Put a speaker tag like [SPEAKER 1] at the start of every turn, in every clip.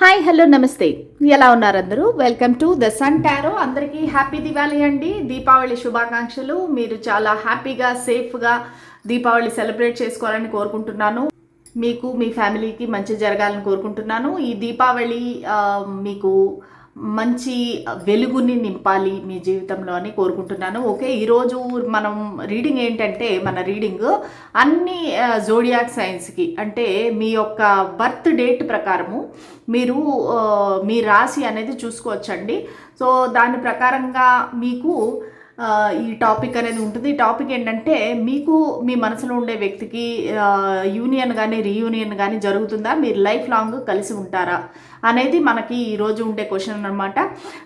[SPEAKER 1] Hi hello నమస్తే. ఎలా ఉన్నారు అందరూ? Welcome to the sun tarot అందరికీ హ్యాపీ దివాళీ అండి. దీపావళి శుభాకాంక్షలు. మీరు చాలా హ్యాపీగా సేఫ్గా దీపావళి సెలబ్రేట్ చేసుకోవాలని కోరుకుంటున్నాను. మీకు మీ ఫ్యామిలీకి మంచి జరగాలని కోరుకుంటున్నాను. ఈ దీపావళి మీకు మంచి వెలుగుని నింపాలి మీ జీవితంలో అని కోరుకుంటున్నాను. ఓకే ఈరోజు మనం రీడింగ్ ఏంటంటే మన రీడింగ్ అన్ని జోడియాక్ సైన్స్కి అంటే మీ యొక్క బర్త్ డేట్ ప్రకారము మీరు మీ రాశి అనేది చూసుకోవచ్చండి. సో దాని ప్రకారంగా మీకు ఈ టాపిక్ అనేది ఉంటుంది. ఈ టాపిక్ ఏంటంటే మీకు మీ మనసులో ఉండే వ్యక్తికి యూనియన్ కానీ రీయూనియన్ కానీ జరుగుతుందా? మీరు లైఫ్ లాంగ్ కలిసి ఉంటారా? అనేది మనకి ఈరోజు ఉండే క్వశ్చన్ అనమాట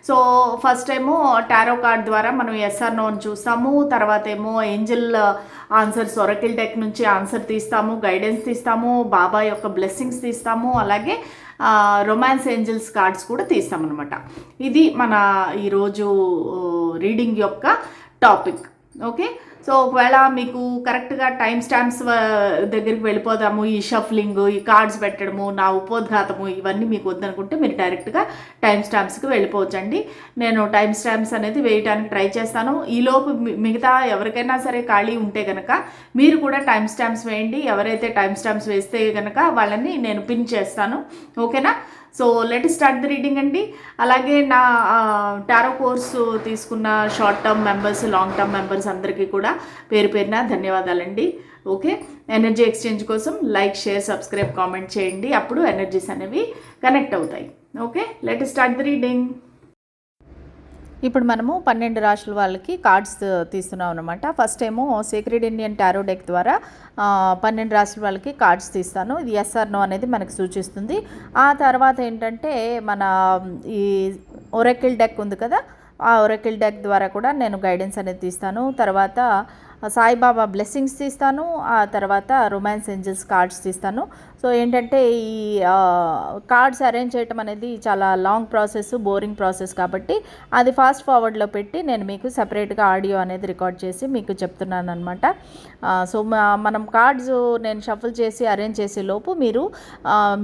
[SPEAKER 1] సో ఫస్ట్ ఏమో టారో కార్డ్ ద్వారా మనం ఎస్ఆర్ నోన్ చూస్తాము. తర్వాత ఏమో ఏంజిల్ ఆన్సర్స్ ఒరకిల్ డెక్ నుంచి ఆన్సర్ తీస్తాము గైడెన్స్ తీస్తాము బాబా యొక్క బ్లెస్సింగ్స్ తీస్తాము. అలాగే రొమాన్స్ ఏంజల్స్ కార్డ్స్ కూడా తీస్తామన్నమాట. ఇది మన ఈరోజు రీడింగ్ యొక్క టాపిక్ ఓకే సో ఒకవేళ మీకు కరెక్ట్గా టైం స్టాంప్స్ దగ్గరికి వెళ్ళిపోదాము ఈ షఫ్లింగ్ ఈ కార్డ్స్ పెట్టడము నా ఉపోద్ఘాతము ఇవన్నీ మీకు వద్దనుకుంటే మీరు డైరెక్ట్గా టైం స్టాంప్స్కి వెళ్ళిపోవచ్చండి. నేను టైం స్టాంప్స్ అనేది వేయడానికి ట్రై చేస్తాను. ఈలోపు మిగతా ఎవరికైనా సరే ఖాళీ ఉంటే కనుక మీరు కూడా టైం స్టాంప్స్ వేయండి. ఎవరైతే టైం స్టాంప్స్ వేస్తే కనుక వాళ్ళని నేను పిన్ చేస్తాను. ఓకేనా? So let start the reading అండి. అలాగే నా టారో కోర్సు తీసుకున్న short term members long term members అందరికీ కూడా పేరు పేరున ధన్యవాదాలండి. ఓకే? ఎనర్జీ ఎక్స్చేంజ్ కోసం లైక్ షేర్ సబ్స్క్రైబ్ కామెంట్ చేయండి. అప్పుడు ఎనర్జీస్ అనేవి కనెక్ట్ అవుతాయి. Okay? Let start the reading. ఇప్పుడు మనము పన్నెండు రాష్ట్రాల వాళ్ళకి కార్డ్స్ తీస్తున్నాం అనమాట ఫస్ట్ ఏమో సీక్రెట్ ఇండియన్ టారో డెక్ ద్వారా పన్నెండు రాష్ట్రాల వాళ్ళకి కార్డ్స్ తీస్తాను. ఇది ఎస్ఆర్ నో అనేది మనకు సూచిస్తుంది. ఆ తర్వాత ఏంటంటే మన ఈ ఒరకిల్ డెక్ ఉంది కదా ఆ ఒరకిల్ డెక్ ద్వారా కూడా నేను గైడెన్స్ అనేది తీస్తాను. తర్వాత సాయిబాబా బ్లెస్సింగ్స్ తీస్తాను. ఆ తర్వాత రొమాన్స్ ఏంజల్స్ కార్డ్స్ తీస్తాను. సో ఏంటంటే ఈ కార్డ్స్ అరేంజ్ చేయటం అనేది చాలా లాంగ్ ప్రాసెస్ బోరింగ్ ప్రాసెస్ కాబట్టి అది ఫాస్ట్ ఫార్వర్డ్లో పెట్టి నేను మీకు సపరేట్గా ఆడియో అనేది రికార్డ్ చేసి మీకు చెప్తున్నాను అనమాట సో మనం కార్డ్స్ నేను షఫుల్ చేసి అరేంజ్ చేసే లోపు మీరు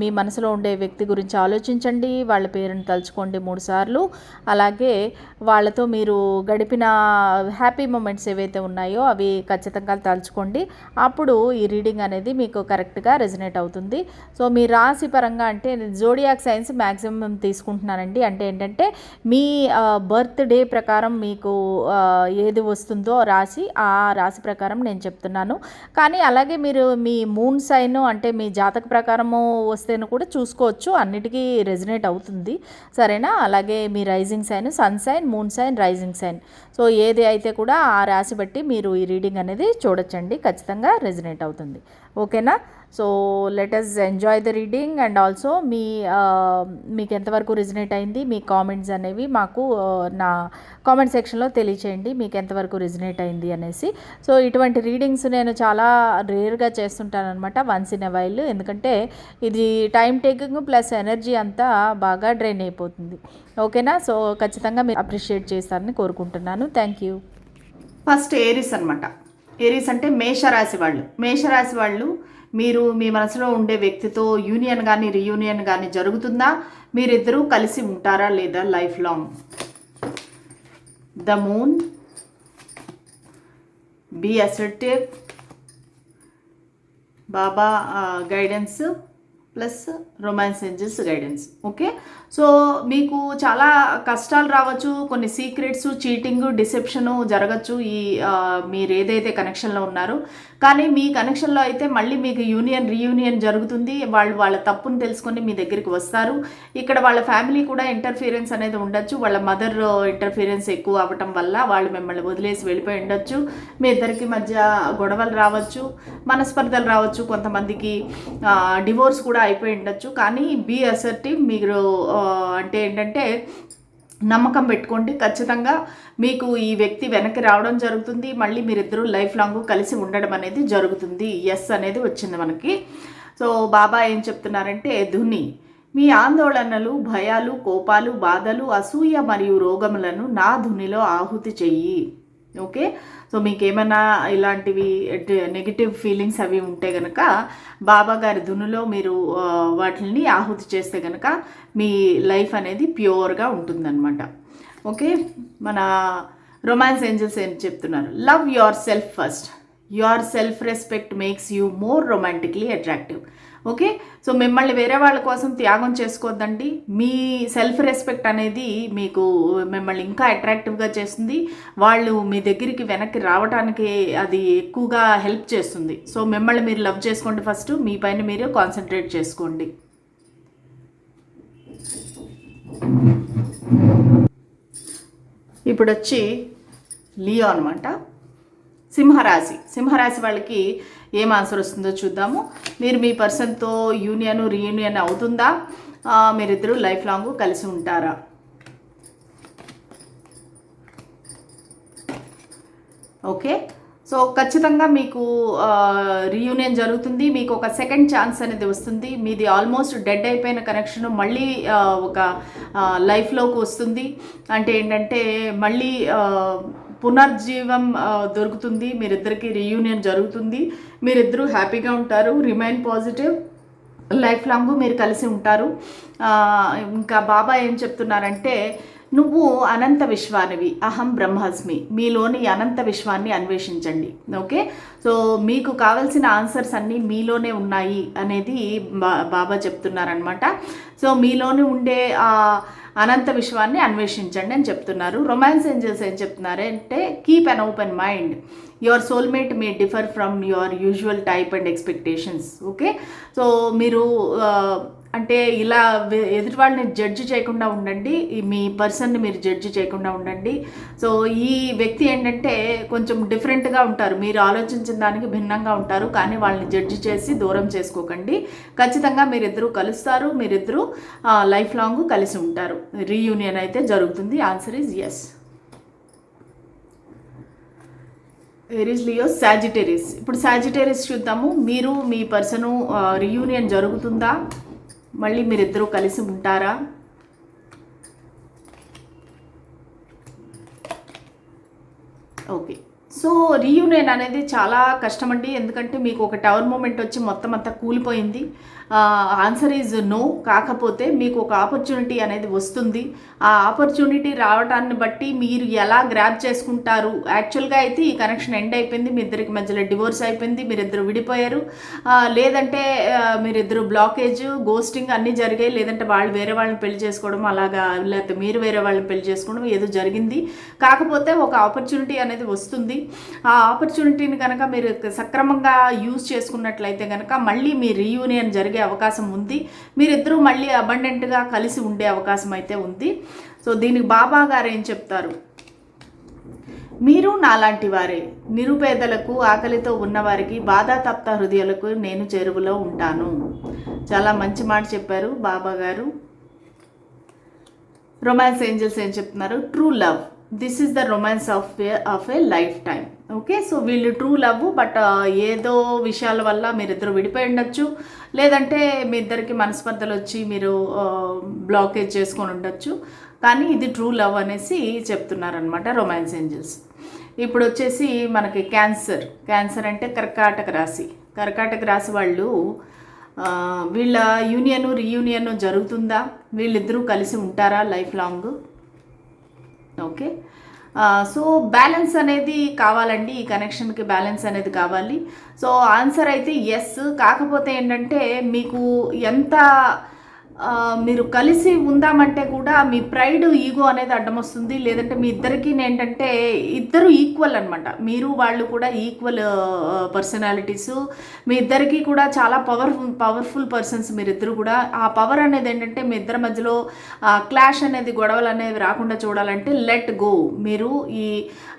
[SPEAKER 1] మీ మనసులో ఉండే వ్యక్తి గురించి ఆలోచించండి వాళ్ళ పేరుని తలుచుకోండి మూడు సార్లు. అలాగే వాళ్ళతో మీరు గడిపిన హ్యాపీ మూమెంట్స్ ఏవైతే ఉన్నాయో అవి ఖచ్చితంగా తలుచుకోండి. అప్పుడు ఈ రీడింగ్ అనేది మీకు కరెక్ట్గా రెజినేట్ అవుతుంది. సో మీ రాశి పరంగా అంటే జోడియాక్ సైన్స్ మ్యాక్సిమం తీసుకుంటున్నానండి. అంటే ఏంటంటే మీ బర్త్ డే ప్రకారం మీకు ఏది వస్తుందో రాశి ఆ రాశి ప్రకారం నేను చెప్తున్నాను. కానీ అలాగే మీరు మీ మూన్ సైన్ అంటే మీ జాతక ప్రకారము వస్తేను కూడా చూసుకోవచ్చు. అన్నిటికీ రెజినేట్ అవుతుంది. సరేనా? అలాగే మీ rising sign sun sign moon sign rising sign so ఏది అయితే కూడా ఆ రాశి బట్టి మీరు ఈ రీడింగ్ అనేది చూడొచ్చండి. ఖచ్చితంగా రెజినేట్ అవుతుంది. ఓకేనా? So let us enjoy the reading and also మీ మీకు ఎంతవరకు రిజనేట్ అయింది మీ కామెంట్స్ అనేవి మాకు నా కామెంట్ సెక్షన్లో తెలియచేయండి మీకు ఎంతవరకు రిజనేట్ అయింది అనేసి. సో ఇటువంటి రీడింగ్స్ నేను చాలా రేర్గా చేస్తుంటాను అనమాట వన్స్ ఇన్ ఎ వైల్ ఎందుకంటే ఇది టైం టేకింగ్ ప్లస్ ఎనర్జీ అంతా బాగా డ్రైన్ అయిపోతుంది. ఓకేనా? సో ఖచ్చితంగా మీరు అప్రిషియేట్ చేస్తారని కోరుకుంటున్నాను. Thank you. ఫస్ట్ ఏరిస్ అనమాట ఏరిస్ అంటే మేషరాశి వాళ్ళు. మేషరాశి వాళ్ళు మీరు మీ మనసులో ఉండే వ్యక్తితో యూనియన్ కానీ రీయూనియన్ కానీ జరుగుతుందా? మీరిద్దరూ కలిసి ఉంటారా లేదా life long? The moon be assertive Baba guidance plus romance angels guidance okay so మీకు చాలా కష్టాలు రావచ్చు కొన్ని సీక్రెట్స్ చీటింగ్ డిసెప్షను జరగచ్చు ఈ మీరు ఏదైతే కనెక్షన్లో ఉన్నారో. కానీ మీ కనెక్షన్లో అయితే మళ్ళీ మీకు యూనియన్ రీయూనియన్ జరుగుతుంది. వాళ్ళు వాళ్ళ తప్పును తెలుసుకొని మీ దగ్గరికి వస్తారు. ఇక్కడ వాళ్ళ ఫ్యామిలీ కూడా ఇంటర్ఫీరెన్స్ అనేది ఉండొచ్చు. వాళ్ళ మదర్ ఇంటర్ఫీరెన్స్ ఎక్కువ అవ్వటం వల్ల వాళ్ళు మిమ్మల్ని వదిలేసి వెళ్ళిపోయి ఉండొచ్చు. మీ ఇద్దరికి మధ్య గొడవలు రావచ్చు మనస్పర్ధలు రావచ్చు. కొంతమందికి డివోర్స్ కూడా అయిపోయి ఉండొచ్చు. కానీ బీ అసర్టివ్ మీరు అంటే ఏంటంటే నమ్మకం పెట్టుకోండి. ఖచ్చితంగా మీకు ఈ వ్యక్తి వెనక్కి రావడం జరుగుతుంది. మళ్ళీ మీరిద్దరూ లైఫ్ లాంగ్ కలిసి ఉండడం అనేది జరుగుతుంది. ఎస్ అనేది వచ్చింది మనకి. సో బాబా ఏం చెప్తున్నారంటే ధుని మీ ఆందోళనలు భయాలు కోపాలు బాధలు అసూయ మరియు రోగములను నా ధునిలో ఆహుతి చెయ్యి. ఓకే? సో మీకు ఏమైనా ఇలాంటివి నెగిటివ్ ఫీలింగ్స్ అవి ఉంటే కనుక బాబా గారి దునులో మీరు వాటిని ఆహుతి చేస్తే కనుక మీ లైఫ్ అనేది ప్యూర్గా ఉంటుందన్నమాట. ఓకే? మన రొమాన్స్ ఏంజల్స్ ఏం చెప్తున్నారు? Love yourself first. Yourself respect makes you more romantically attractive. Okay? So మిమ్మల్ని వేరే వాళ్ళ కోసం త్యాగం చేసుకోవద్దండి మీ సెల్ఫ్ రెస్పెక్ట్ అనేది మీకు మిమ్మల్ని ఇంకా అట్రాక్టివ్గా చేస్తుంది. వాళ్ళు మీ దగ్గరికి వెనక్కి రావడానికి అది ఎక్కువగా హెల్ప్ చేస్తుంది. సో మిమ్మల్ని మీరు లవ్ చేసుకోండి ఫస్ట్. మీ పైన మీరు కాన్సన్ట్రేట్ చేసుకోండి. ఇప్పుడు వచ్చి లియో అనమాట సింహరాశి. సింహరాశి వాళ్ళకి ఏం ఆన్సర్ వస్తుందో చూద్దాము. మీరు మీ పర్సన్తో యూనియన్ రీయూనియన్ అవుతుందా? మీరిద్దరూ లైఫ్ లాంగ్ కలిసి ఉంటారా? ఓకే. సో ఖచ్చితంగా మీకు రీయూనియన్ జరుగుతుంది. మీకు ఒక సెకండ్ ఛాన్స్ అనేది వస్తుంది. మీది ఆల్మోస్ట్ డెడ్ అయిపోయిన కనెక్షన్ మళ్ళీ ఒక లైఫ్లోకి వస్తుంది. అంటే ఏంటంటే మళ్ళీ పునర్జీవం దొరుకుతుంది. మీరిద్దరికి రీయూనియన్ జరుగుతుంది. మీరిద్దరూ హ్యాపీగా ఉంటారు. రిమైన్ పాజిటివ్ లైఫ్ లాంగ్ మీరు కలిసి ఉంటారు. ఇంకా బాబా ఏం చెప్తున్నారంటే నువ్వు అనంత విశ్వానివి. అహం బ్రహ్మాస్మి. మీలోని అనంత విశ్వాన్ని అన్వేషించండి. ఓకే? సో మీకు కావాల్సిన ఆన్సర్స్ అన్నీ మీలోనే ఉన్నాయి అనేది బా బాబా చెప్తున్నారనమాట సో మీలోనే ఉండే అనంత విశ్వాన్ని అన్వేషించండి అని చెప్తున్నారు. రొమాన్స్ ఏంజల్స్ ఏం చెప్తున్నారు అంటే keep an open mind your soulmate may differ from your usual type and expectations okay so మీరు uh, అంటే ఇలా ఎదుటి వాళ్ళని జడ్జి చేయకుండా ఉండండి. మీ పర్సన్ని మీరు జడ్జి చేయకుండా ఉండండి. సో ఈ వ్యక్తి ఏంటంటే కొంచెం డిఫరెంట్గా ఉంటారు. మీరు ఆలోచించిన దానికి భిన్నంగా ఉంటారు. కానీ వాళ్ళని జడ్జి చేసి దూరం చేసుకోకండి. ఖచ్చితంగా మీరిద్దరూ కలుస్తారు. మీరిద్దరూ లైఫ్ లాంగ్ కలిసి ఉంటారు. రీయూనియన్ అయితే జరుగుతుంది. Answer is yes Aries Leo Sagittarius ఇప్పుడు సాజిటేరియస్ చూద్దాము. మీరు మీ పర్సను రీయూనియన్ జరుగుతుందా? మళ్ళీ మీరిద్దరూ కలిసి ఉంటారా? ఓకే. సో రీయూనియన్ అనేది చాలా కష్టం అండి ఎందుకంటే మీకు ఒక టవర్ మూమెంట్ వచ్చి మొత్తం అంతా కూలిపోయింది. ఆన్సర్ ఈజ్ నో కాకపోతే మీకు ఒక ఆపర్చునిటీ అనేది వస్తుంది. ఆ ఆపర్చునిటీ రావటాన్ని బట్టి మీరు ఎలా గ్రాప్ చేసుకుంటారు? యాక్చువల్గా అయితే ఈ కనెక్షన్ ఎండ్ అయిపోయింది. మీ ఇద్దరికి మధ్యలో డివోర్స్ అయిపోయింది. మీరిద్దరు విడిపోయారు. లేదంటే మీరిద్దరు బ్లాకేజ్ గోస్టింగ్ అన్నీ జరిగాయి. లేదంటే వాళ్ళు వేరే వాళ్ళని పెళ్ళి చేసుకోవడం అలాగా లేకపోతే మీరు వేరే వాళ్ళని పెళ్ళి చేసుకోవడం ఏదో జరిగింది. కాకపోతే ఒక ఆపర్చునిటీ అనేది వస్తుంది. ఆ ఆపర్చునిటీని కనుక మీరు సక్రమంగా యూజ్ చేసుకున్నట్లయితే కనుక మళ్ళీ మీ రీయూనియన్ జరిగే అవకాశం ఉంది. మీరిద్దరూ మళ్ళీ అబండెంట్గా కలిసి ఉండే అవకాశం అయితే ఉంది. సో దీనికి బాబా గారు ఏం చెప్తారు? మీరు నాలాంటి వారే. నిరుపేదలకు ఆకలితో ఉన్నవారికి బాధాతప్త హృదయాలకు నేను చెరువులో ఉంటాను. చాలా మంచి మాట చెప్పారు బాబా గారు. రొమాన్స్ ఏంజల్స్ ఏం చెప్తున్నారు? True love this is the romance of of a lifetime okay so వీళ్ళు ట్రూ లవ్ బట్ ఏదో విషయాల వల్ల మీరిద్దరు విడిపోయి ఉండొచ్చు. లేదంటే మీ ఇద్దరికి మనస్పర్ధలు వచ్చి మీరు బ్లాకేజ్ చేసుకొని ఉండొచ్చు. కానీ ఇది ట్రూ లవ్ అనేసి చెప్తున్నారనమాట రొమాన్స్ ఏంజల్స్ ఇప్పుడు వచ్చేసి మనకి క్యాన్సర్ క్యాన్సర్ అంటే కర్కాటక రాశి. కర్కాటక రాశి వాళ్ళు వీళ్ళ యూనియన్ రీయూనియన్ జరుగుతుందా? వీళ్ళిద్దరూ కలిసి ఉంటారా life long okay. So balance అనేది కావాలండి ఈ కనెక్షన్కి బ్యాలెన్స్ అనేది కావాలి. సో ఆన్సర్ అయితే ఎస్ కాకపోతే ఏంటంటే మీకు ఎంత మీరు కలిసి ఉందామంటే కూడా మీ ప్రైడ్ ఈగో అనేది అడ్డం వస్తుంది లేదంటే మీ ఇద్దరికి ఏంటంటే ఇద్దరు ఈక్వల్ అనమాట మీరు వాళ్ళు కూడా ఈక్వల్ పర్సనాలిటీస్. మీ ఇద్దరికి కూడా చాలా పవర్ పవర్ఫుల్ పర్సన్స్ మీరిద్దరు కూడా. ఆ పవర్ అనేది ఏంటంటే మీ ఇద్దరి మధ్యలో క్లాష్ అనేది గొడవలు అనేవి రాకుండా చూడాలంటే లెట్ గో. మీరు ఈ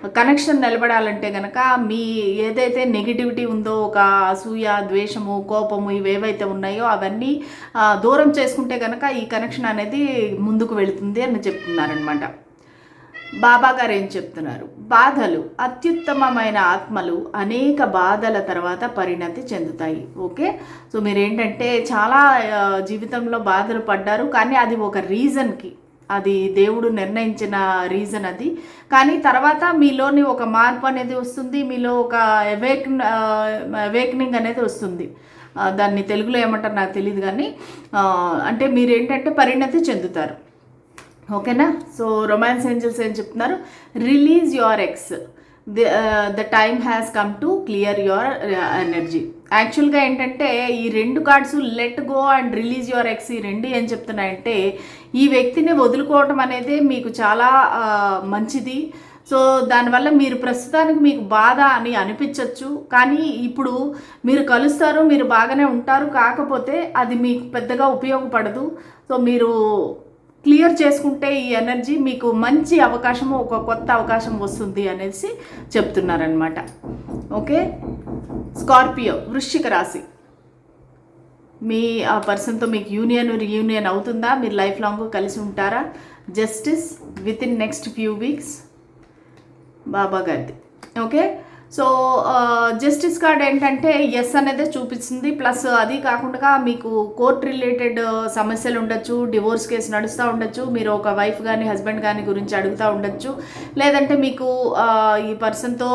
[SPEAKER 1] కనెక్షన్ నిలబడాలంటే కనుక మీ ఏదైతే నెగిటివిటీ ఉందో ఒక అసూయ ద్వేషము కోపము ఇవేవైతే ఉన్నాయో అవన్నీ దూరం చేసుకుంటే కనుక ఈ కనెక్షన్ అనేది ముందుకు వెళుతుంది అని చెప్తున్నారనమాట బాబా గారు ఏం చెప్తున్నారు? బాధలు అత్యుత్తమమైన ఆత్మలు అనేక బాధల తర్వాత పరిణతి చెందుతాయి. ఓకే? సో మీరు ఏంటంటే చాలా జీవితంలో బాధలు పడ్డారు కానీ అది ఒక రీజన్కి అది దేవుడు నిర్ణయించిన రీజన్ అది. కానీ తర్వాత మీలోని ఒక మార్పు అనేది వస్తుంది మీలో ఒక అవేక్ అవేక్నింగ్ అనేది వస్తుంది. దాన్ని తెలుగులో ఏమంటారు నాకు తెలియదు కానీ అంటే మీరు ఏంటంటే పరిణతి చెందుతారు. ఓకేనా? సో రొమాన్స్ ఏంజల్స్ ఏం చెప్తున్నారు? Release your ex the the time has come to clear your energy. యాక్చువల్గా ఏంటంటే ఈ రెండు cards let go and release your ex ఈ రెండు ఏం చెప్తున్నాయంటే ఈ వ్యక్తిని వదులుకోవటం అనేది మీకు చాలా మంచిది. సో దానివల్ల మీరు ప్రస్తుతానికి మీకు బాధ అని అనిపించవచ్చు కానీ ఇప్పుడు మీరు కలుస్తారు మీరు బాగానే ఉంటారు. కాకపోతే అది మీకు పెద్దగా ఉపయోగపడదు. సో మీరు క్లియర్ చేసుకుంటే ఈ ఎనర్జీ మీకు మంచి అవకాశము ఒక కొత్త అవకాశం వస్తుంది అనేసి చెప్తున్నారనమాట ఓకే? స్కార్పియో వృశ్చిక రాశి. మీ ఆ పర్సన్తో మీకు యూనియన్ రీయూనియన్ అవుతుందా? మీరు లైఫ్ లాంగ్ కలిసి ఉంటారా? Justice within next few weeks. Baba గారిది. ఓకే? సో జస్టిస్ కార్డ్ ఏంటంటే ఎస్ అనేది చూపిస్తుంది. ప్లస్ అది కాకుండా మీకు కోర్ట్ రిలేటెడ్ సమస్యలు ఉండొచ్చు డివోర్స్ కేసు నడుస్తూ ఉండొచ్చు మీరు ఒక వైఫ్ కానీ హస్బెండ్ కానీ గురించి అడుగుతూ ఉండొచ్చు. లేదంటే మీకు ఈ పర్సన్తో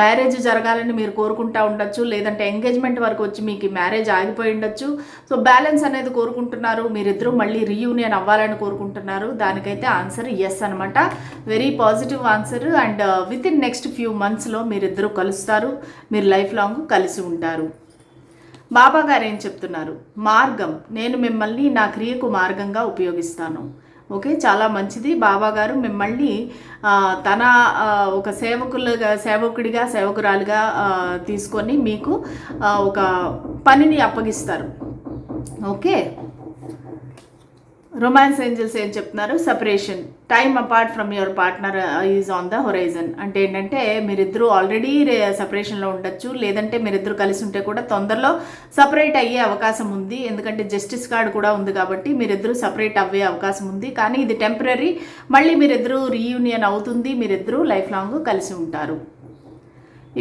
[SPEAKER 1] మ్యారేజ్ జరగాలని మీరు కోరుకుంటా ఉండొచ్చు లేదంటే ఎంగేజ్మెంట్ వరకు వచ్చి మీకు మ్యారేజ్ ఆగిపోయి ఉండొచ్చు. సో బ్యాలెన్స్ అనేది కోరుకుంటున్నారు. మీరిద్దరూ మళ్ళీ రీయూనియన్ అవ్వాలని కోరుకుంటున్నారు. దానికైతే ఆన్సర్ ఎస్ అనమాట very positive answer and within next few మంత్స్లో మీరిద్దరూ కలుస్తారు. మీరు లైఫ్ లాంగ్ కలిసి ఉంటారు. బాబా గారు ఏం చెప్తున్నారు? మార్గం. నేను మిమ్మల్ని నా క్రియకు మార్గంగా ఉపయోగిస్తాను. ఓకే చాలా మంచిది. బాబా గారు మిమ్మల్ని తన ఒక సేవకులుగా సేవకుడిగా సేవకురాలుగా తీసుకొని మీకు ఒక పనిని అప్పగిస్తారు. ఓకే? రొమాన్స్ ఏంజల్స్ ఏం చెప్తున్నారు? Separation time apart from your partner is on the horizon అంటే ఏంటంటే మీరిద్దరూ ఆల్రెడీ సపరేషన్లో uh, ఉండొచ్చు. లేదంటే మీరిద్దరు కలిసి ఉంటే కూడా తొందరలో సపరేట్ అయ్యే అవకాశం ఉంది. ఎందుకంటే జస్టిస్ కార్డ్ కూడా ఉంది కాబట్టి మీరిద్దరూ సపరేట్ అవ్వే అవకాశం ఉంది. కానీ ఇది టెంపరీ మళ్ళీ మీరిద్దరూ రీయూనియన్ అవుతుంది. మీరిద్దరూ లైఫ్ లాంగ్ కలిసి ఉంటారు.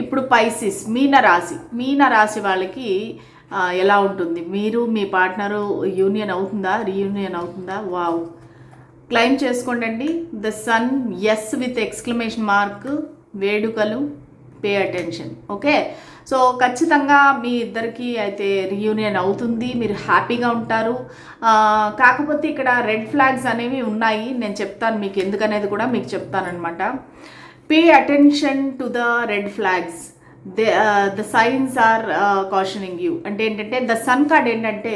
[SPEAKER 1] ఇప్పుడు పైసిస్ మీన రాశి మీన రాశి వాళ్ళకి ఎలా ఉంటుంది? మీరు మీ పార్ట్నరు యూనియన్ అవుతుందా? రీయూనియన్ అవుతుందా? వావ్. క్లైమ్ చేసుకోండి the sun yes with exclamation mark వేడుకలు పే అటెన్షన్. ఓకే? సో ఖచ్చితంగా మీ ఇద్దరికి అయితే రీయూనియన్ అవుతుంది. మీరు హ్యాపీగా ఉంటారు. కాకపోతే ఇక్కడ రెడ్ ఫ్లాగ్స్ అనేవి ఉన్నాయి. నేను చెప్తాను మీకు ఎందుకనేది కూడా మీకు చెప్తానమాట pay attention to the red flags. The signs are cautioning you అంటే ఏంటంటే ద సన్ కార్డ్ ఏంటంటే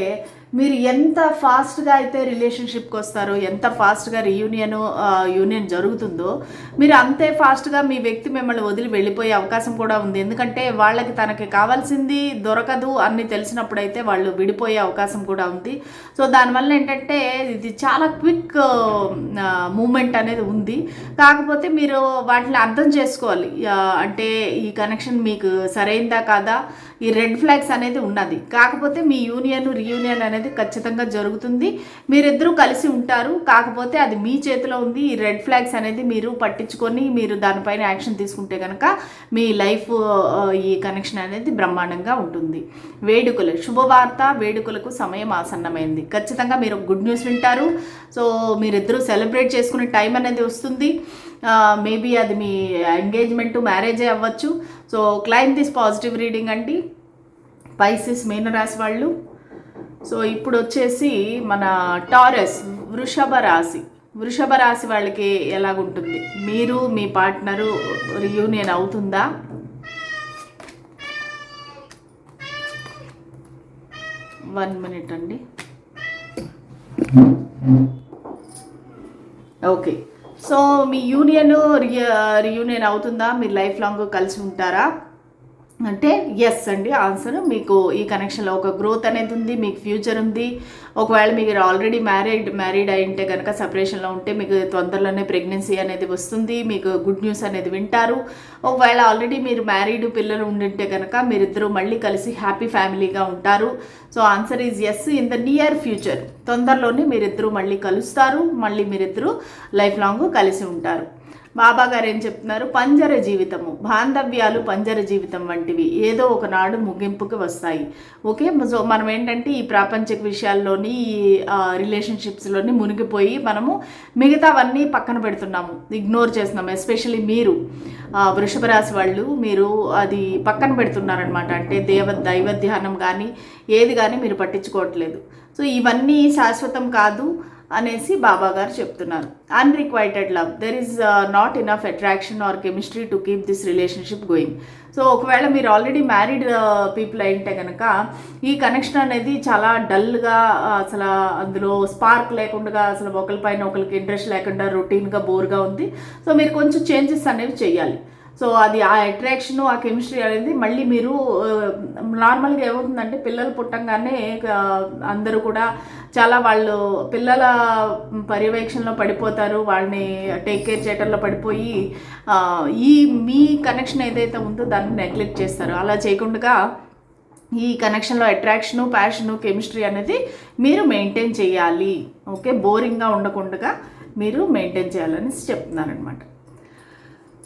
[SPEAKER 1] మీరు ఎంత ఫాస్ట్గా అయితే రిలేషన్షిప్కి వస్తారో ఎంత ఫాస్ట్గా రీయూనియన్ యూనియన్ జరుగుతుందో మీరు అంతే ఫాస్ట్గా మీ వ్యక్తి మిమ్మల్ని వదిలి వెళ్ళిపోయే అవకాశం కూడా ఉంది. ఎందుకంటే వాళ్ళకి తనకి కావాల్సింది దొరకదు అని తెలిసినప్పుడైతే వాళ్ళు విడిపోయే అవకాశం కూడా ఉంది. సో దానివల్ల ఏంటంటే ఇది చాలా క్విక్ మూమెంట్ అనేది ఉంది. కాకపోతే మీరు వాటిని అర్థం చేసుకోవాలి. అంటే ఈ కనెక్షన్ మీకు సరైందా కాదా? ఈ రెడ్ ఫ్లాగ్స్ అనేది ఉన్నది. కాకపోతే మీ యూనియన్ రీయూనియన్ అనేది ఖచ్చితంగా జరుగుతుంది. మీరిద్దరూ కలిసి ఉంటారు. కాకపోతే అది మీ చేతిలో ఉంది. ఈ రెడ్ ఫ్లాగ్స్ అనేది మీరు పట్టించుకొని మీరు దానిపైన యాక్షన్ తీసుకుంటే కనుక మీ లైఫ్ ఈ కనెక్షన్ అనేది బ్రహ్మాండంగా ఉంటుంది. వేడుకలు శుభవార్త వేడుకలకు సమయం ఆసన్నమైంది. ఖచ్చితంగా మీరు గుడ్ న్యూస్ వింటారు. సో మీరిద్దరూ సెలబ్రేట్ చేసుకునే టైం అనేది వస్తుంది. మేబీ అది మీ ఎంగేజ్మెంట్ మ్యారేజే అవ్వచ్చు. So claim this positive reading అండి. పైసిస్ మీనరాశి వాళ్ళు. సో ఇప్పుడు వచ్చేసి మన టారస్ వృషభ రాశి. వృషభ రాశి వాళ్ళకి ఎలాగుంటుంది? మీరు మీ పార్ట్నరు రియూనియన్ అవుతుందా? వన్ మినిట్ అండి. ఓకే సో మీ యూనియన్ రియూనియన్ uh, uh, అవుతుందా? మీరు లైఫ్ లాంగ్ కలిసి ఉంటారా? అంటే ఎస్ అండి ఆన్సర్ మీకు ఈ కనెక్షన్లో ఒక గ్రోత్ అనేది ఉంది మీకు ఫ్యూచర్ ఉంది. ఒకవేళ మీరు ఆల్రెడీ మ్యారీడ్ మ్యారీడ్ అయి ఉంటే కనుక సపరేషన్లో ఉంటే మీకు తొందరలోనే ప్రెగ్నెన్సీ అనేది వస్తుంది మీకు గుడ్ న్యూస్ అనేది వింటారు. ఒకవేళ ఆల్రెడీ మీరు మ్యారీడ్ పిల్లలు ఉండింటే కనుక మీరిద్దరూ మళ్ళీ కలిసి హ్యాపీ ఫ్యామిలీగా ఉంటారు. So answer is yes in the near future తొందరలోనే మీరిద్దరూ మళ్ళీ కలుస్తారు మళ్ళీ మీరిద్దరూ లైఫ్ లాంగ్ కలిసి ఉంటారు. బాబా గారు ఏం చెప్తున్నారు? పంజర జీవితము. బాంధవ్యాలు పంజర జీవితం వంటివి ఏదో ఒకనాడు ముగింపుకి వస్తాయి. ఓకే? సో మనం ఏంటంటే ఈ ప్రాపంచిక విషయాల్లోని ఈ రిలేషన్షిప్స్లోని మునిగిపోయి మనము మిగతావన్నీ పక్కన పెడుతున్నాము. ఇగ్నోర్ చేస్తున్నాము ఎస్పెషల్లీ మీరు. వృషభ రాశి వాళ్ళు మీరు అది పక్కన పెడుతున్నారనమాట అంటే దేవ దైవ ధ్యానం కానీ ఏది కానీ మీరు పట్టించుకోవట్లేదు. సో ఇవన్నీ శాశ్వతం కాదు. అనేసి బాబా గారు చెప్తున్నారు. Unrequited love there is not enough attraction or chemistry to keep this relationship going so ఒకవేళ మీరు ఆల్రెడీ మ్యారీడ్ పీపుల్ అయింటే కనుక ఈ కనెక్షన్ అనేది చాలా డల్గా uh, అసలు అందులో స్పార్క్ లేకుండా అసలు ఒకరిపైన ఒకరికి ఇంట్రెస్ట్ లేకుండా రొటీన్గా బోర్గా ఉంది. సో మీరు కొంచెం చేంజెస్ అనేవి చేయాలి. సో అది ఆ అట్రాక్షన్ ఆ కెమిస్ట్రీ అనేది మళ్ళీ మీరు నార్మల్గా ఏమవుతుందంటే పిల్లలు పుట్టంగానే అందరూ కూడా చాలా వాళ్ళు పిల్లల పర్యవేక్షణలో పడిపోతారు. వాళ్ళని టేక్ కేర్ చేయటంలో పడిపోయి ఈ మీ కనెక్షన్ ఏదైతే ఉందో దాన్ని నెగ్లెక్ట్ చేస్తారు. అలా చేయకుండా ఈ కనెక్షన్లో అట్రాక్షను ప్యాషను కెమిస్ట్రీ అనేది మీరు మెయింటైన్ చేయాలి. ఓకే? బోరింగ్గా ఉండకుండా మీరు మెయింటైన్ చేయాలని చెప్తున్నారనమాట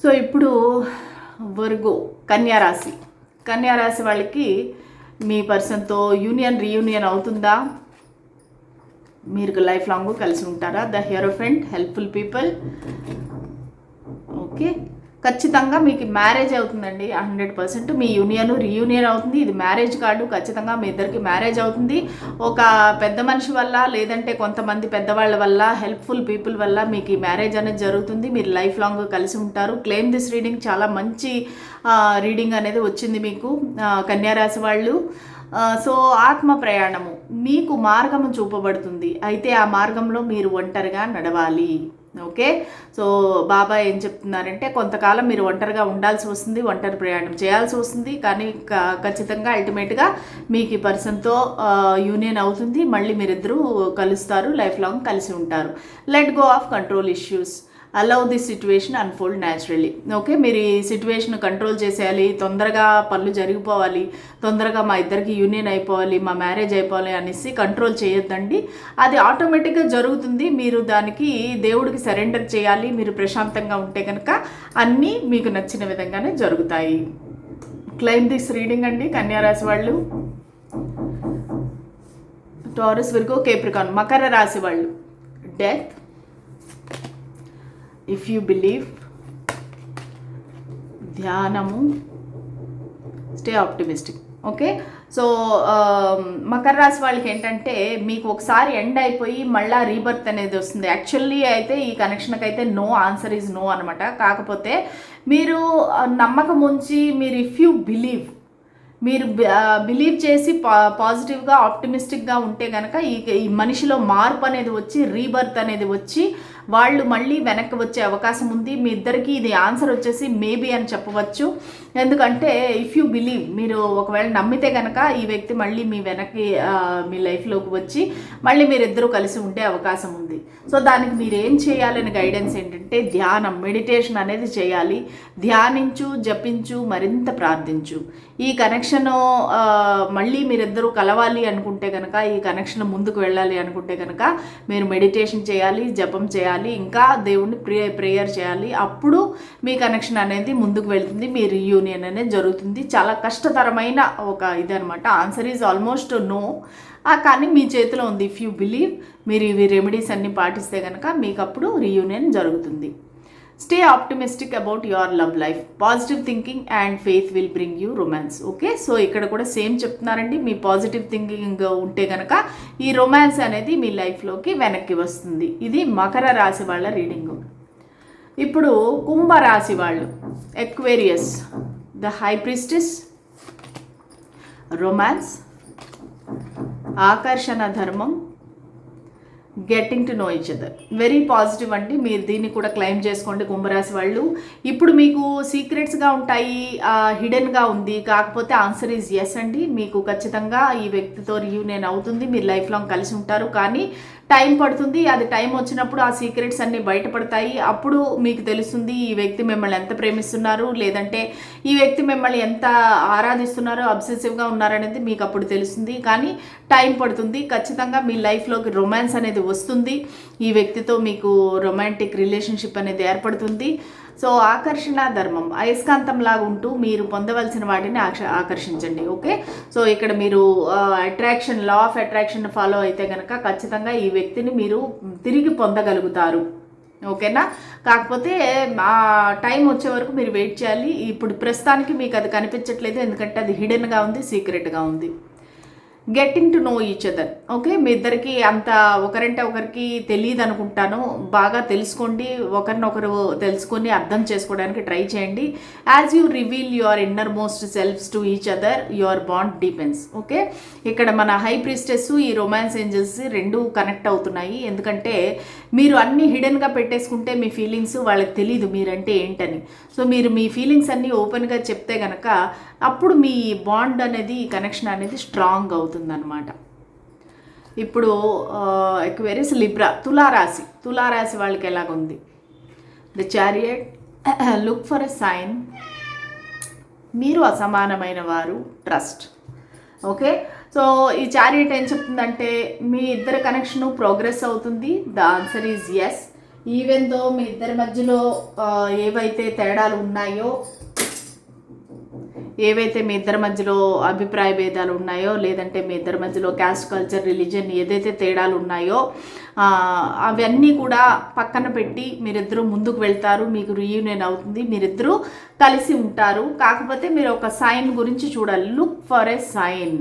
[SPEAKER 1] సో ఇప్పుడు వర్గో కన్యారాశి కన్యారాశి వాళ్ళకి మీ పర్సన్తో యూనియన్ రీయూనియన్ అవుతుందా? మీరు లైఫ్ లాంగ్ కలిసి ఉంటారా? The hero friend helpful people. Okay. ఖచ్చితంగా మీకు మ్యారేజ్ అవుతుందండి హండ్రెడ్ పర్సెంట్ మీ యూనియన్ రీయూనియన్ అవుతుంది. ఇది మ్యారేజ్ కార్డు ఖచ్చితంగా మీ ఇద్దరికి మ్యారేజ్ అవుతుంది. ఒక పెద్ద మనిషి వల్ల లేదంటే కొంతమంది పెద్దవాళ్ళ వల్ల హెల్ప్ఫుల్ పీపుల్ వల్ల మీకు ఈ మ్యారేజ్ అనేది జరుగుతుంది. మీరు లైఫ్ లాంగ్ కలిసి ఉంటారు. క్లెయిమ్ దిస్ రీడింగ్ చాలా మంచి రీడింగ్ అనేది వచ్చింది మీకు కన్యారాశి వాళ్ళు. సో ఆత్మ ప్రయాణము మీకు మార్గము చూపబడుతుంది. అయితే ఆ మార్గంలో మీరు ఒంటరిగా నడవాలి. ఓకే? సో బాబా ఏం చెప్తున్నారంటే కొంతకాలం మీరు ఒంటరిగా ఉండాల్సి వస్తుంది ఒంటరి ప్రయాణం చేయాల్సి వస్తుంది కానీ క- ఖచ్చితంగా అల్టిమేట్గా మీకు ఈ పర్సన్తో యూనియన్ అవుతుంది మళ్ళీ మీరిద్దరూ కలుస్తారు లైఫ్ లాంగ్ కలిసి ఉంటారు. Let go of control issues. Allow this situation unfold naturally okay మీరు ఈ సిచ్యువేషన్ కంట్రోల్ చేసేయాలి తొందరగా పనులు జరిగిపోవాలి తొందరగా మా ఇద్దరికి యూనియన్ అయిపోవాలి మా మ్యారేజ్ అయిపోవాలి అనేసి కంట్రోల్ చేయొద్దండి. అది ఆటోమేటిక్గా జరుగుతుంది. మీరు దానికి దేవుడికి సరెండర్ చేయాలి మీరు ప్రశాంతంగా ఉంటే కనుక అన్నీ మీకు నచ్చిన విధంగానే జరుగుతాయి. క్లైమ్ దిస్ రీడింగ్ అండి కన్యారాశి వాళ్ళు. టారస్ విర్గో కేప్రికాన్ మకర రాశి వాళ్ళు. డెత్ ఇఫ్ యూ బిలీవ్ ధ్యానము స్టే ఆప్టిమిస్టిక్ ఓకే సో మకర రాశి వాళ్ళకి ఏంటంటే మీకు ఒకసారి ఎండ్ అయిపోయి మళ్ళీ రీబర్త్ అనేది వస్తుంది. యాక్చువల్లీ అయితే ఈ కనెక్షన్కి అయితే నో ఆన్సర్ ఈజ్ నో అనమాట కాకపోతే మీరు నమ్మకం ఉంచి మీరు ఇఫ్ యూ బిలీవ్ మీరు బిలీవ్ చేసి పా పాజిటివ్గా ఆప్టిమిస్టిక్గా ఉంటే కనుక ఈ ఈ మనిషిలో మార్పు అనేది వచ్చి రీబర్త్ అనేది వచ్చి వాళ్ళు మళ్ళీ వెనక్కి వచ్చే అవకాశం ఉంది. మీ ఇద్దరికి ఇది ఆన్సర్ వచ్చేసి మేబీ అని చెప్పవచ్చు. ఎందుకంటే ఇఫ్ యూ బిలీవ్ మీరు ఒకవేళ నమ్మితే కనుక ఈ వ్యక్తి మళ్ళీ మీ వెనక్కి మీ లైఫ్లోకి వచ్చి మళ్ళీ మీరిద్దరూ కలిసి ఉండే అవకాశం ఉంది. సో దానికి మీరు ఏం చేయాలని గైడెన్స్ ఏంటంటే ధ్యానం మెడిటేషన్ అనేది చేయాలి. ధ్యానించు జపించు మరింత ప్రార్థించు. ఈ కనెక్షన్ మళ్ళీ మీరిద్దరూ కలవాలి అనుకుంటే కనుక ఈ కనెక్షన్ ముందుకు వెళ్ళాలి అనుకుంటే కనుక మీరు మెడిటేషన్ చేయాలి జపం చేయాలి ఇంకా దేవుణ్ణి ప్రే ప్రేయర్ చేయాలి. అప్పుడు మీ కనెక్షన్ అనేది ముందుకు వెళ్తుంది మీ రీయూనియన్ అనేది జరుగుతుంది. చాలా కష్టతరమైన ఒక ఇదనమాట ఆన్సర్ ఈజ్ ఆల్మోస్ట్ నో కానీ మీ చేతిలో ఉంది. ఇఫ్ యూ బిలీవ్ మీరు ఇవి రెమెడీస్ అన్ని పాటిస్తే కనుక మీకు అప్పుడు రీయూనియన్ జరుగుతుంది. Stay optimistic about your love life positive thinking and faith will bring you romance okay so ఇక్కడ కూడా సేమ్ చెప్తున్నారండి. మీ పాజిటివ్ థింకింగ్ ఉంటే కనుక ఈ రొమాన్స్ అనేది మీ లైఫ్లోకి వెనక్కి వస్తుంది. ఇది మకర రాశి వాళ్ళ రీడింగ్ ఇప్పుడు కుంభ రాశి వాళ్ళు Aquarius the high priestess romance ఆకర్షణ ధర్మం getting to know each other very positive అండి. మీరు దీన్ని కూడా క్లైమ్ చేసుకోండి కుంభరాశి వాళ్ళు. ఇప్పుడు మీకు సీక్రెట్స్గా ఉంటాయి హిడెన్గా ఉంది. కాకపోతే ఆన్సర్ ఈజ్ ఎస్ అండి. మీకు ఖచ్చితంగా ఈ వ్యక్తితో రియూనియన్ అవుతుంది. మీరు లైఫ్ లాంగ్ కలిసి ఉంటారు. కానీ టైం పడుతుంది. అది టైం వచ్చినప్పుడు ఆ సీక్రెట్స్ అన్నీ బయటపడతాయి. అప్పుడు మీకు తెలుస్తుంది ఈ వ్యక్తి మిమ్మల్ని ఎంత ప్రేమిస్తున్నారు లేదంటే ఈ వ్యక్తి మిమ్మల్ని ఎంత ఆరాధిస్తున్నారో అబ్సెసివ్గా ఉన్నారనేది మీకు అప్పుడు తెలుస్తుంది. కానీ టైం పడుతుంది. ఖచ్చితంగా మీ లైఫ్లోకి రొమాన్స్ అనేది వస్తుంది. ఈ వ్యక్తితో మీకు రొమాంటిక్ రిలేషన్షిప్ అనేది ఏర్పడుతుంది. సో ఆకర్షణ ధర్మం అయస్కాంతంలాగా ఉంటూ మీరు పొందవలసిన వాటిని ఆకర్షించండి ఓకే? సో ఇక్కడ మీరు attraction law of attraction follow అయితే కనుక ఖచ్చితంగా ఈ వ్యక్తిని మీరు తిరిగి పొందగలుగుతారు ఓకేనా? కాకపోతే ఆ టైం వచ్చే వరకు మీరు వెయిట్ చేయాలి. ఇప్పుడు ప్రస్తుతానికి మీకు అది కనిపించట్లేదు ఎందుకంటే అది హిడెన్గా ఉంది సీక్రెట్గా ఉంది. Getting to know each other okay మీ ఇద్దరికి అంత ఒకరంటే ఒకరికి తెలియదు అనుకుంటాను. బాగా తెలుసుకోండి. ఒకరినొకరు తెలుసుకొని అర్థం చేసుకోవడానికి ట్రై చేయండి. As you reveal your innermost selves to each other your bond depends okay ఇక్కడ మన హై ప్రిస్టెస్ ఈ రొమాన్స్ ఏంజల్స్ రెండు కనెక్ట్ అవుతున్నాయి. ఎందుకంటే మీరు అన్ని హిడెన్గా పెట్టేసుకుంటే మీ ఫీలింగ్స్ వాళ్ళకి తెలియదు మీరంటే ఏంటని. సో మీరు మీ ఫీలింగ్స్ అన్నీ ఓపెన్గా చెప్తే గనక అప్పుడు మీ బాండ్ అనేది కనెక్షన్ అనేది స్ట్రాంగ్ అవుతుందన్నమాట. ఇప్పుడు ఎక్వేరియస్ లిబ్రా తులారాశి. తులారాశి వాళ్ళకి ఎలాగుంది? The chariot look for a sign మీరు అసమానమైన వారు ట్రస్ట్ ఓకే సో ఈ చారియట్ ఏం చెప్తుందంటే మీ ఇద్దరి కనెక్షన్ ప్రోగ్రెస్ అవుతుంది. The answer is yes even though మీ ఇద్దరి మధ్యలో ఏవైతే తేడాలు ఉన్నాయో ఏవైతే మీ ఇద్దరి మధ్యలో అభిప్రాయ భేదాలు ఉన్నాయో లేదంటే మీ ఇద్దరి మధ్యలో క్యాస్ట్ కల్చర్ రిలీజన్ ఏదైతే తేడాలు ఉన్నాయో అవన్నీ కూడా పక్కన పెట్టి మీరిద్దరూ ముందుకు వెళ్తారు. మీకు రీయూనియన్ అవుతుంది. మీరిద్దరూ కలిసి ఉంటారు. కాకపోతే మీరు ఒక సైన్ గురించి చూడాలి. Look for a sign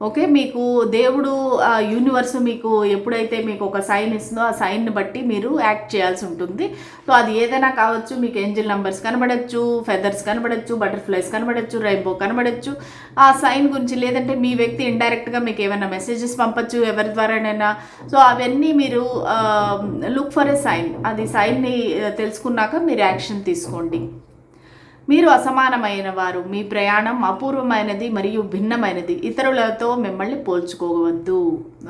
[SPEAKER 1] okay మీకు దేవుడు ఆ, యూనివర్స్ మీకు ఎప్పుడైతే మీకు ఒక సైన్ ఇస్తుందో ఆ సైన్ని బట్టి మీరు యాక్ట్ చేయాల్సి ఉంటుంది. సో అది ఏదైనా కావచ్చు మీకు ఏంజిల్ నెంబర్స్ కనబడచ్చు ఫెదర్స్ కనబడచ్చు బటర్ఫ్లైస్ కనబడచ్చు రెయిన్బో కనబడచ్చు. ఆ సైన్ గురించి లేదంటే మీ వ్యక్తి ఇండైరెక్ట్గా మీకు ఏమైనా మెసేజెస్ పంపచ్చు ఎవరి ద్వారానైనా. సో అవన్నీ మీరు లుక్ ఫర్ ఎ సైన్ అది సైన్ని తెలుసుకున్నాక మీరు యాక్షన్ తీసుకోండి. మీరు అసమానమైన వారు. మీ ప్రయాణం అపూర్వమైనది మరియు భిన్నమైనది. ఇతరులతో మిమ్మల్ని పోల్చుకోవద్దు.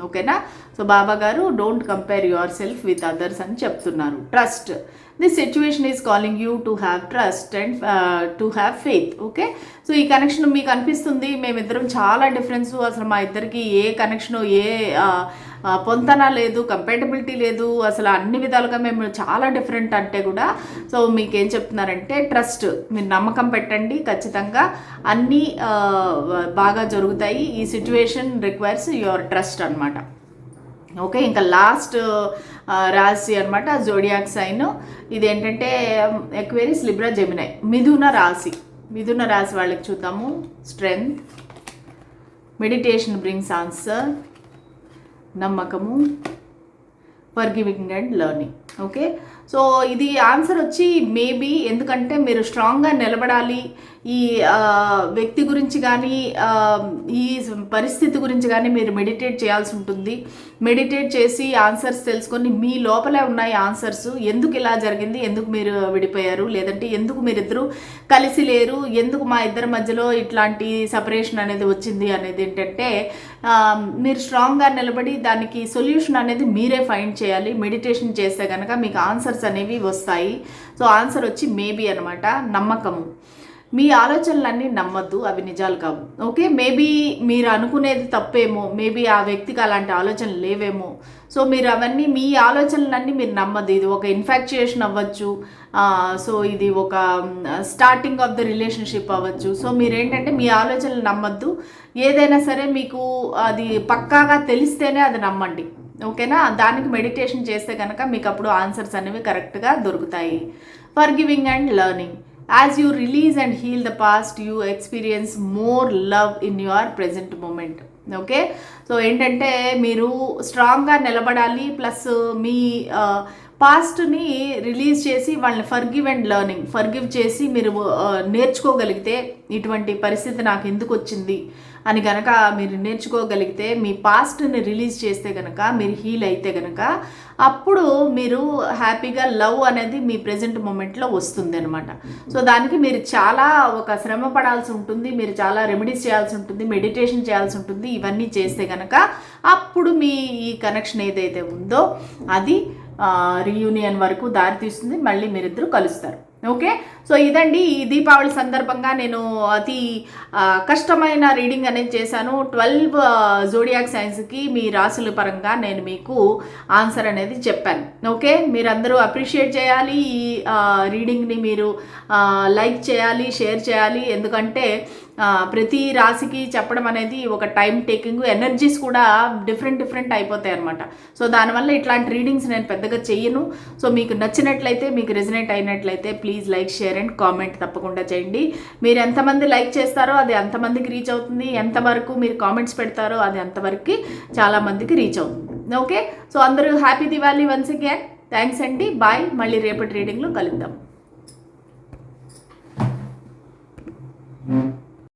[SPEAKER 1] ఓకేనా? So Baba garu don't compare yourself with others అని చెప్తున్నారు. Trust this situation is calling you to have trust and to have faith okay? So ఈ కనెక్షన్ మీకు అనిపిస్తుంది. మేమిద్దరం చాలా డిఫరెన్స్ అసలు మా ఇద్దరికి ఏ కనెక్షన్ ఏ uh, పొంతన లేదు కంపేటబిలిటీ లేదు అసలు అన్ని విధాలుగా మేము చాలా డిఫరెంట్ అంటే కూడా సో మీకు ఏం చెప్తున్నారంటే ట్రస్ట్ మీరు నమ్మకం పెట్టండి ఖచ్చితంగా అన్నీ బాగా జరుగుతాయి. ఈ సిచ్యువేషన్ రిక్వైర్స్ యువర్ ట్రస్ట్ అనమాట ఓకే ఇంకా లాస్ట్ రాశి అనమాట జోడియాక్ సైన్ ఇదేంటంటే ఎక్వేరీస్ లిబ్రా జెమినై మిథున రాశి. మిథున రాశి వాళ్ళకి చూద్దాము. స్ట్రెంగ్త్ మెడిటేషన్ బ్రింగ్స్ ఆన్సర్ నమ్మకము forgiving and learning okay so ఇది ఆన్సర్ వచ్చి మేబీ ఎందుకంటే మీరు స్ట్రాంగ్గా నిలబడాలి. ఈ వ్యక్తి గురించి కానీ ఈ పరిస్థితి గురించి కానీ మీరు మెడిటేట్ చేయాల్సి ఉంటుంది. మెడిటేట్ చేసి ఆన్సర్స్ తెలుసుకొని మీ లోపలే ఉన్నాయి ఆన్సర్స్. ఎందుకు ఇలా జరిగింది? ఎందుకు మీరు విడిపోయారు? లేదంటే ఎందుకు మీరిద్దరూ కలిసి లేరు? ఎందుకు మా ఇద్దరి మధ్యలో ఇట్లాంటి సపరేషన్ అనేది వచ్చింది అనేది ఏంటంటే మీరు స్ట్రాంగ్గా నిలబడి దానికి సొల్యూషన్ అనేది మీరే ఫైండ్ చేయాలి. మెడిటేషన్ చేస్తే కనుక మీకు ఆన్సర్స్ అనేవి వస్తాయి. సో ఆన్సర్ వచ్చి మేబీ అనమాట నమ్మకము. మీ ఆలోచనలన్నీ నమ్మద్దు అవి నిజాలు కావు. ఓకే మేబీ మీరు అనుకునేది తప్పేమో మేబీ ఆ వ్యక్తికి అలాంటి ఆలోచనలు లేవేమో. సో మీరు అవన్నీ మీ ఆలోచనలన్నీ మీరు నమ్మద్దు. ఇది ఒక ఇన్ఫాక్చుయేషన్ అవ్వచ్చు. సో ఇది ఒక స్టార్టింగ్ ఆఫ్ ద రిలేషన్షిప్ అవ్వచ్చు. సో మీరేంటంటే మీ ఆలోచనలు నమ్మద్దు. ఏదైనా సరే మీకు అది పక్కాగా తెలిస్తేనే అది నమ్మండి. ఓకేనా? దానికి మెడిటేషన్ చేస్తే కనుక మీకు అప్పుడు ఆన్సర్స్ అనేవి కరెక్ట్గా దొరుకుతాయి. Forgiving and learning as you release and heal the past you experience more love in your present moment okay so ఏంటంటే మీరు స్ట్రాంగ్గా నిలబడాలి ప్లస్ మీ uh, పాస్ట్ని రిలీజ్ చేసి వాళ్ళని ఫర్గివ్ అండ్ లెర్నింగ్ ఫర్గివ్ చేసి మీరు నేర్చుకోగలిగితే ఇటువంటి పరిస్థితి నాకు ఎందుకు వచ్చింది అని కనుక మీరు నేర్చుకోగలిగితే మీ పాస్ట్ని రిలీజ్ చేస్తే కనుక మీరు హీల్ అయితే కనుక అప్పుడు మీరు హ్యాపీగా లవ్ అనేది మీ ప్రజెంట్ మూమెంట్లో వస్తుంది అనమాట సో దానికి మీరు చాలా ఒక శ్రమ పడాల్సి ఉంటుంది మీరు చాలా రెమెడీస్ చేయాల్సి ఉంటుంది మెడిటేషన్ చేయాల్సి ఉంటుంది ఇవన్నీ చేస్తే కనుక అప్పుడు మీ ఈ కనెక్షన్ ఏదైతే ఉందో అది రీయూనియన్ వరకు దారితీస్తుంది. మళ్ళీ మీరిద్దరు కలుస్తారు. ఓకే? సో ఇదండి ఈ దీపావళి సందర్భంగా నేను అతి కష్టమైన రీడింగ్ అనేది చేశాను. ట్వెల్వ్ జోడియాక్ సైన్స్కి మీ రాసుల పరంగా నేను మీకు ఆన్సర్ అనేది చెప్పాను. ఓకే? మీరందరూ అప్రిషియేట్ చేయాలి. ఈ రీడింగ్ని మీరు లైక్ చేయాలి షేర్ చేయాలి. ఎందుకంటే ప్రతి రాశికి చెప్పడం అనేది ఒక టైం టేకింగ్ ఎనర్జీస్ కూడా డిఫరెంట్ డిఫరెంట్ అయిపోతాయి అనమాట సో దానివల్ల ఇట్లాంటి రీడింగ్స్ నేను పెద్దగా చెయ్యను. సో మీకు నచ్చినట్లయితే మీకు రెజినేట్ అయినట్లయితే please like share and comment తప్పకుండా చేయండి. మీరు ఎంతమంది లైక్ చేస్తారో అది ఎంతమందికి రీచ్ అవుతుంది. ఎంతవరకు మీరు కామెంట్స్ పెడతారో అది అంతవరకు చాలామందికి రీచ్ అవుతుంది. ఓకే సో అందరూ happy Diwali once again thanks అండి. బాయ్ మళ్ళీ రేపటి రీడింగ్లో కలుద్దాం. Hmm.